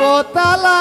দেবতালা